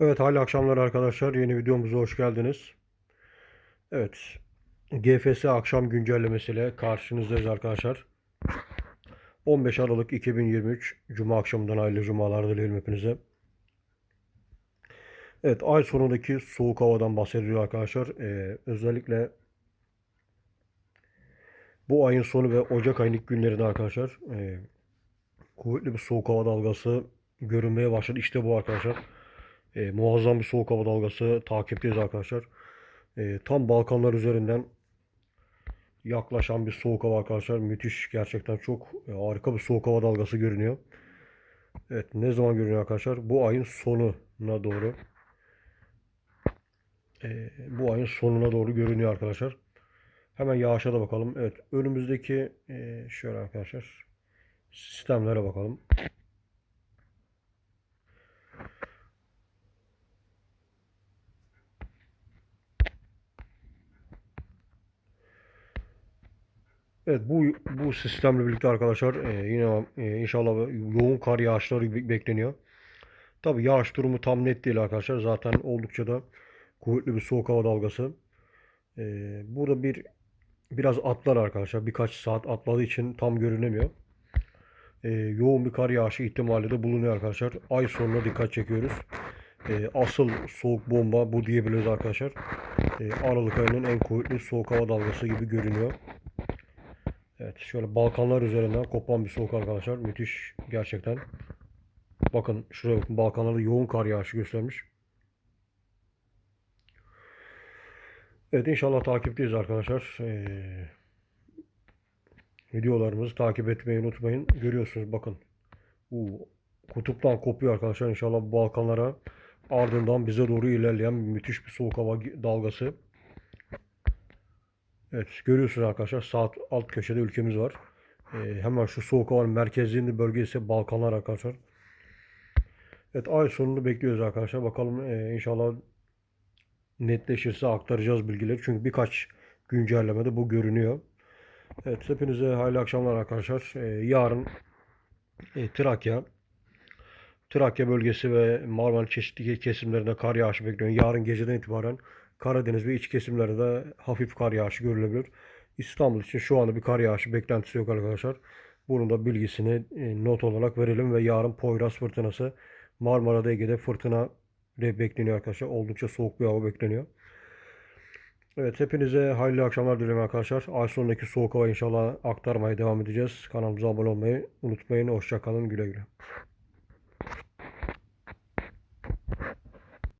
Evet, hayırlı akşamlar arkadaşlar. Yeni videomuza hoş geldiniz. Evet, GFS akşam güncellemesiyle karşınızdayız arkadaşlar. 15 Aralık 2023 Cuma akşamından hayırlı cumalar dileyelim hepinize. Evet, ay sonundaki soğuk havadan bahsediyor arkadaşlar. Ee, özellikle bu ayın sonu ve Ocak ayının günlerinde arkadaşlar e, kuvvetli bir soğuk hava dalgası görünmeye başladı. İşte bu arkadaşlar. E, muazzam bir soğuk hava dalgası takipteyiz arkadaşlar. E, tam Balkanlar üzerinden yaklaşan bir soğuk hava arkadaşlar. Müthiş gerçekten çok e, harika bir soğuk hava dalgası görünüyor. Evet ne zaman görünüyor arkadaşlar? Bu ayın sonuna doğru. E, bu ayın sonuna doğru görünüyor arkadaşlar. Hemen yağışa da bakalım. Evet önümüzdeki e, şöyle arkadaşlar sistemlere bakalım. Evet bu bu sistemle birlikte arkadaşlar e, yine e, inşallah yoğun kar yağışları be- bekleniyor. Tabii yağış durumu tam net değil arkadaşlar. Zaten oldukça da kuvvetli bir soğuk hava dalgası. E, burada bir biraz atlar arkadaşlar. Birkaç saat atladığı için tam görünemiyor. E, yoğun bir kar yağışı ihtimali de bulunuyor arkadaşlar. Ay sonuna dikkat çekiyoruz. E, asıl soğuk bomba bu diyebiliriz arkadaşlar. E, Aralık ayının en kuvvetli soğuk hava dalgası gibi görünüyor. Evet şöyle Balkanlar üzerinden kopan bir soğuk arkadaşlar. Müthiş gerçekten. Bakın şuraya bakın Balkanlarda yoğun kar yağışı göstermiş. Evet inşallah takipteyiz arkadaşlar. Ee, videolarımızı takip etmeyi unutmayın. Görüyorsunuz bakın. Uu, kutuptan kopuyor arkadaşlar. İnşallah Balkanlara ardından bize doğru ilerleyen müthiş bir soğuk hava dalgası. Evet görüyorsunuz arkadaşlar saat alt köşede ülkemiz var. Ee, hemen şu soğuk havanın merkezinde bölgesi Balkanlar arkadaşlar. Evet ay sonunu bekliyoruz arkadaşlar. Bakalım e, inşallah netleşirse aktaracağız bilgileri. Çünkü birkaç güncellemede bu görünüyor. Evet hepinize hayırlı akşamlar arkadaşlar. Ee, yarın e, Trakya, Trakya bölgesi ve Marmara çeşitli kesimlerinde kar yağışı bekleniyor. Yarın geceden itibaren Karadeniz ve iç kesimlerde hafif kar yağışı görülebilir. İstanbul için şu anda bir kar yağışı beklentisi yok arkadaşlar. Bunun da bilgisini e, not olarak verelim ve yarın Poyraz fırtınası Marmara'da Ege'de fırtına bekleniyor arkadaşlar. Oldukça soğuk bir hava bekleniyor. Evet hepinize hayırlı akşamlar dilerim arkadaşlar. Ay sonundaki soğuk hava inşallah aktarmaya devam edeceğiz. Kanalımıza abone olmayı unutmayın. Hoşçakalın güle güle.